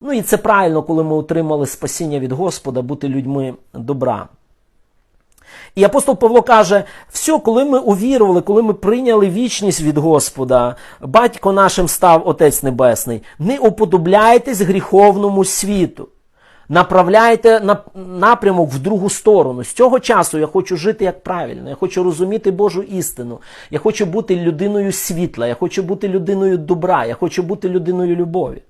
Ну і це правильно, коли ми отримали спасіння від Господа, бути людьми добра. І апостол Павло каже: все, коли ми увірували, коли ми прийняли вічність від Господа, батько нашим став Отець Небесний, не уподобляйтесь гріховному світу. Направляйте на- напрямок в другу сторону. З цього часу я хочу жити як правильно, я хочу розуміти Божу істину. Я хочу бути людиною світла, я хочу бути людиною добра, я хочу бути людиною любові.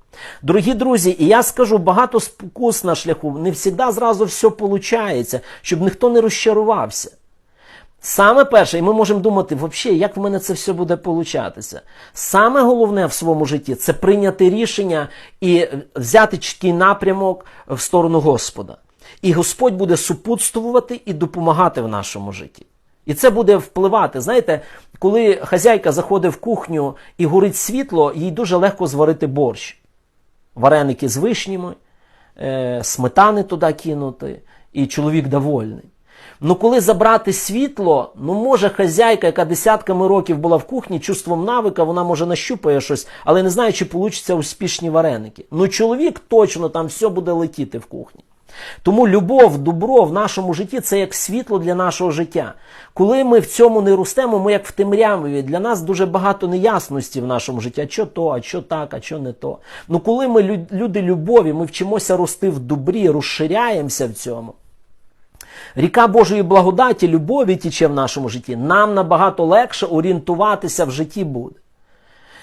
Дорогі друзі, і я скажу багато спокус на шляху. Не завжди зразу все виходить, щоб ніхто не розчарувався. Саме перше, і ми можемо думати, взагалі, як в мене це все буде получатися. Саме головне в своєму житті це прийняти рішення і взяти чіткий напрямок в сторону Господа. І Господь буде супутствувати і допомагати в нашому житті. І це буде впливати. Знаєте, коли хазяйка заходить в кухню і горить світло, їй дуже легко зварити борщ. Вареники з вишнями, е, сметани туди кинути, і чоловік довольний. Ну, коли забрати світло, ну може хазяйка, яка десятками років була в кухні, чувством навика, вона може нащупає щось, але не знає, чи получаться успішні вареники. Ну, чоловік точно там все буде летіти в кухні. Тому любов, добро в нашому житті це як світло для нашого життя. Коли ми в цьому не ростемо, ми як в темряві. Для нас дуже багато неясності в нашому житті. Що то, а що так, а що не то. Ну коли ми люди любові, ми вчимося рости в добрі, розширяємося в цьому. Ріка Божої благодаті, любові тіче в нашому житті, нам набагато легше орієнтуватися в житті буде.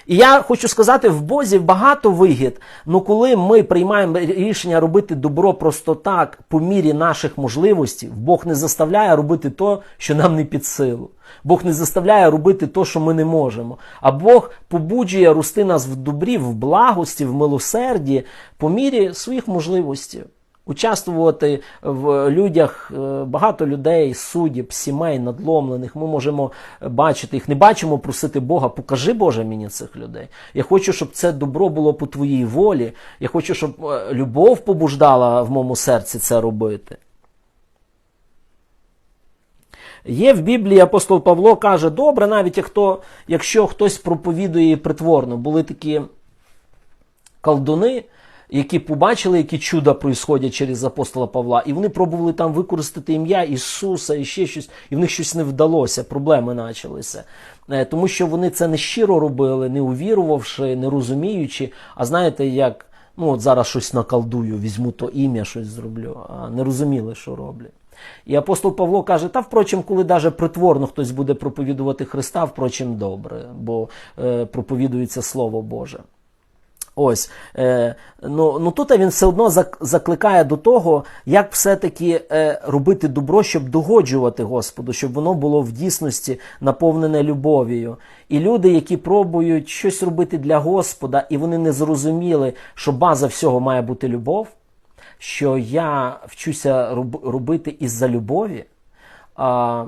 І я хочу сказати, в Бозі багато вигід, але коли ми приймаємо рішення робити добро просто так, по мірі наших можливостей, Бог не заставляє робити то, що нам не під силу. Бог не заставляє робити то, що ми не можемо. А Бог побуджує рости нас в добрі, в благості, в милосерді по мірі своїх можливостей. Участвувати в людях е, багато людей, суддів, сімей, надломлених. Ми можемо бачити їх, не бачимо просити Бога, покажи Боже мені цих людей. Я хочу, щоб це добро було по твоїй волі. Я хочу, щоб е, любов побуждала в моєму серці це робити. Є в Біблії апостол Павло каже, добре, навіть хто, якщо хтось проповідує притворно, були такі колдуни, які побачили, які чуда происходять через апостола Павла, і вони пробували там використати ім'я Ісуса і ще щось, і в них щось не вдалося, проблеми почалися. Е, Тому що вони це не щиро робили, не увірувавши, не розуміючи. А знаєте, як ну от зараз щось накалдую, візьму то ім'я, щось зроблю, а не розуміли, що роблять. І апостол Павло каже: та, впрочем, коли даже притворно хтось буде проповідувати Христа, впрочем, добре, бо е, проповідується Слово Боже. Ось, е, ну, ну тут він все одно зак- закликає до того, як все-таки е, робити добро, щоб догоджувати Господу, щоб воно було в дійсності наповнене любов'ю. І люди, які пробують щось робити для Господа, і вони не зрозуміли, що база всього має бути любов, що я вчуся роб- робити із-за любові. А,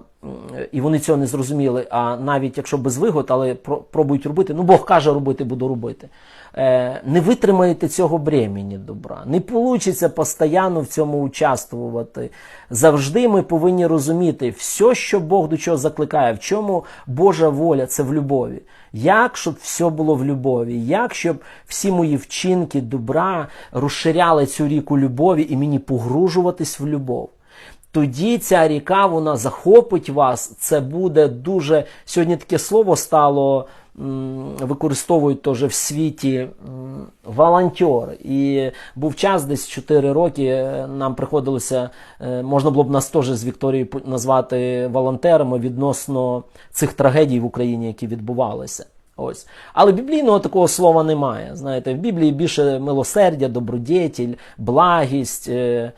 і вони цього не зрозуміли. А навіть якщо без вигод, але пробують робити, ну Бог каже робити, буду робити. Е, не витримаєте цього бремені добра. Не вийде постійно в цьому участвувати. Завжди ми повинні розуміти, все, що Бог до чого закликає, в чому Божа воля, це в любові. Як щоб все було в любові, як щоб всі мої вчинки добра розширяли цю ріку любові і мені погружуватись в любов тоді ця ріка вона захопить вас. Це буде дуже сьогодні таке слово стало. Використовують теж в світі волонтер. І був час, десь 4 роки е, нам приходилося, е, можна було б нас теж з Вікторією назвати волонтерами відносно цих трагедій в Україні, які відбувалися. Ось. Але біблійного такого слова немає. Знаєте, в Біблії більше милосердя, добродетіль, благість, е,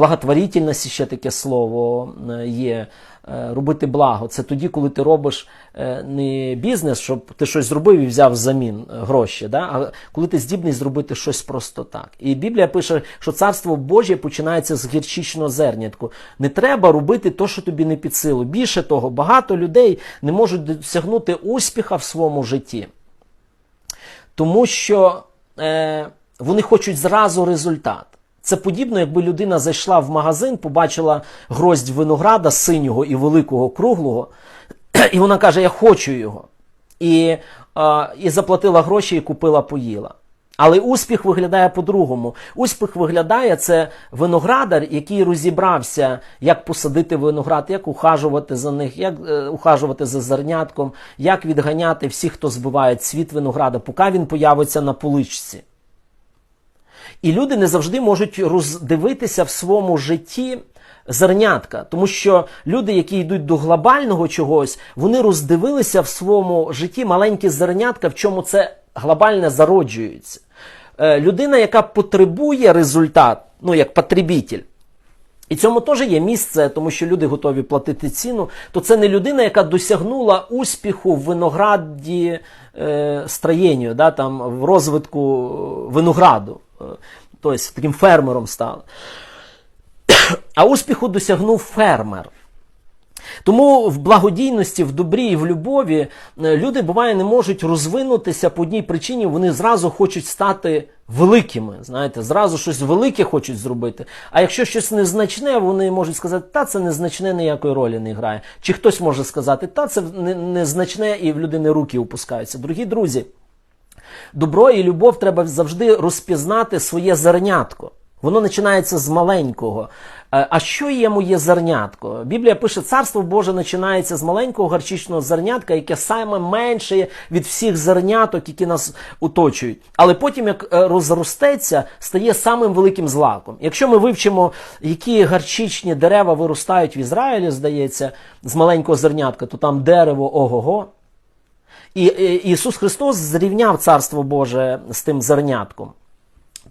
благотворительність ще таке слово е, є. Е, Робити благо. Це тоді, коли ти робиш е, не бізнес, щоб ти щось зробив і взяв взамін гроші, да? а коли ти здібний зробити щось просто так. І Біблія пише, що царство Божє починається з гірчичного зернятку. Не треба робити то, що тобі не під силу. Більше того, багато людей не можуть досягнути успіха в своєму житті, тому що е, вони хочуть зразу результат. Це подібно, якби людина зайшла в магазин, побачила гроздь винограда синього і великого круглого, і вона каже: Я хочу його. І, і заплатила гроші і купила, поїла. Але успіх виглядає по-другому. Успіх виглядає це виноградар, який розібрався, як посадити виноград, як ухажувати за них, як е, ухажувати за зернятком, як відганяти всіх, хто збиває цвіт винограда, поки він появиться на поличці. І люди не завжди можуть роздивитися в своєму житті зернятка, тому що люди, які йдуть до глобального чогось, вони роздивилися в своєму житті маленькі зернятка, в чому це глобальне зароджується. Е, Людина, яка потребує результат, ну як потребітель, і цьому теж є місце, тому що люди готові платити ціну. То це не людина, яка досягнула успіху в винограді е, строєнню, да, там, в розвитку винограду. Е, Тобто таким фермером стала. А успіху досягнув фермер. Тому в благодійності, в добрі і в любові е, люди буває не можуть розвинутися по одній причині, вони зразу хочуть стати великими. Знаєте, зразу щось велике хочуть зробити. А якщо щось незначне, вони можуть сказати, та це незначне ніякої ролі не грає. Чи хтось може сказати, та це незначне, і в людини руки опускаються. Дорогі друзі, добро і любов треба завжди розпізнати своє зернятко. Воно починається з маленького. Е, А що є моє зернятко? Біблія пише, царство Боже починається з маленького гарчичного зернятка, яке саме менше від всіх зерняток, які нас оточують. Але потім, як е, розростеться, стає самим великим злаком. Якщо ми вивчимо, які гарчичні дерева виростають в Ізраїлі, здається, з маленького зернятка, то там дерево ого-го. І Ісус Христос зрівняв Царство Боже з тим зернятком.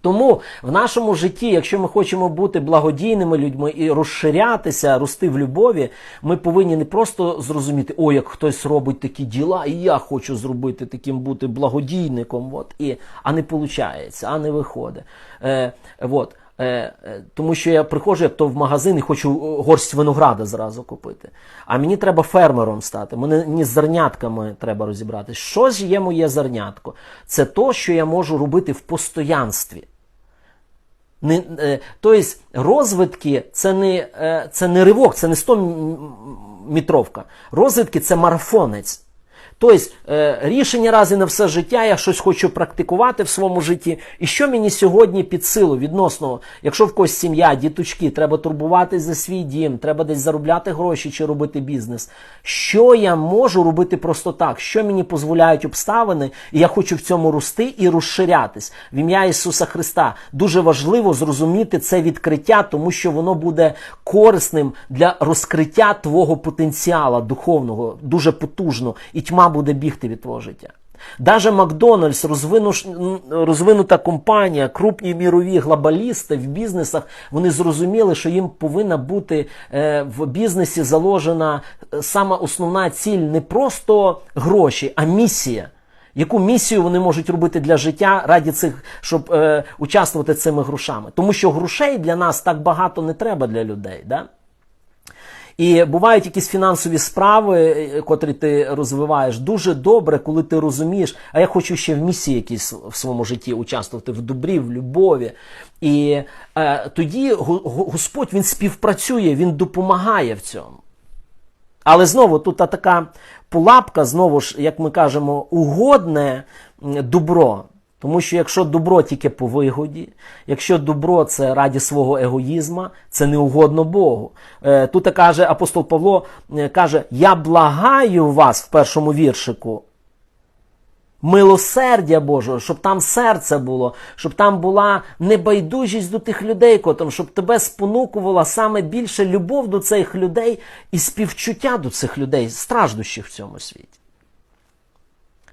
Тому в нашому житті, якщо ми хочемо бути благодійними людьми і розширятися, рости в любові, ми повинні не просто зрозуміти, о, як хтось робить такі діла, і я хочу зробити таким бути благодійником. От, і, а не виходить, а не виходить. Е, от. Е, е, тому що я приходжу як то в магазин і хочу е, горсть винограда зразу купити. А мені треба фермером стати. Мені з зернятками треба розібратися. Що ж є моє зернятко? Це то, що я можу робити в постоянстві. Не, тобто розвитки це не, це не ривок, це не 100 мітровка. Розвитки це марафонець. Тобто е, рішення раз і на все життя, я щось хочу практикувати в своєму житті. І що мені сьогодні під силу відносно, якщо в когось сім'я, діточки, треба турбуватись за свій дім, треба десь заробляти гроші чи робити бізнес. Що я можу робити просто так? Що мені дозволяють обставини, і я хочу в цьому рости і розширятись в ім'я Ісуса Христа. Дуже важливо зрозуміти це відкриття, тому що воно буде корисним для розкриття твого потенціала духовного, дуже потужно, і тьма буде бігти від твого життя. Даже Макдональдс, розвинута компанія, крупні мірові глобалісти в бізнесах, вони зрозуміли, що їм повинна бути е, в бізнесі заложена е, сама основна ціль не просто гроші, а місія. Яку місію вони можуть робити для життя раді цих, щоб е, участвувати цими грошами? Тому що грошей для нас так багато не треба для людей. Да? І бувають якісь фінансові справи, е, котрі ти розвиваєш. Дуже добре, коли ти розумієш, а я хочу ще в місії якійсь в своєму житті участвувати в добрі, в любові. І е, тоді Го- Го- Господь він співпрацює, він допомагає в цьому. Але знову тут та така пулапка, знову ж, як ми кажемо, угодне добро. Тому що якщо добро тільки по вигоді, якщо добро це раді свого егоїзма, це не угодно Богу. Е, Тут каже апостол Павло, е, каже, я благаю вас в першому віршику, милосердя Божого, щоб там серце було, щоб там була небайдужість до тих людей, котрим, щоб тебе спонукувала саме більше любов до цих людей і співчуття до цих людей, страждущих в цьому світі.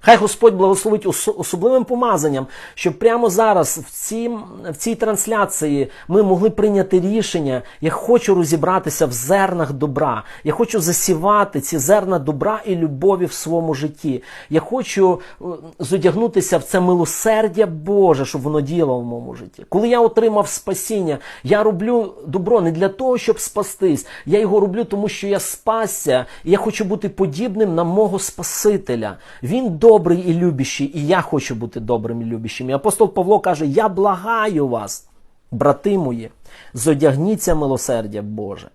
Хай Господь благословить особливим помазанням, щоб прямо зараз в, цім, в цій трансляції ми могли прийняти рішення. Я хочу розібратися в зернах добра. Я хочу засівати ці зерна добра і любові в своєму житті. Я хочу е, зодягнутися в це милосердя Боже, щоб воно діяло в моєму житті. Коли я отримав спасіння, я роблю добро не для того, щоб спастись. Я його роблю, тому що я спасся, і я хочу бути подібним на мого Спасителя. Він добрий і любящий, і я хочу бути добрим і любящим. І апостол Павло каже: Я благаю вас, брати мої, зодягніться милосердя Боже.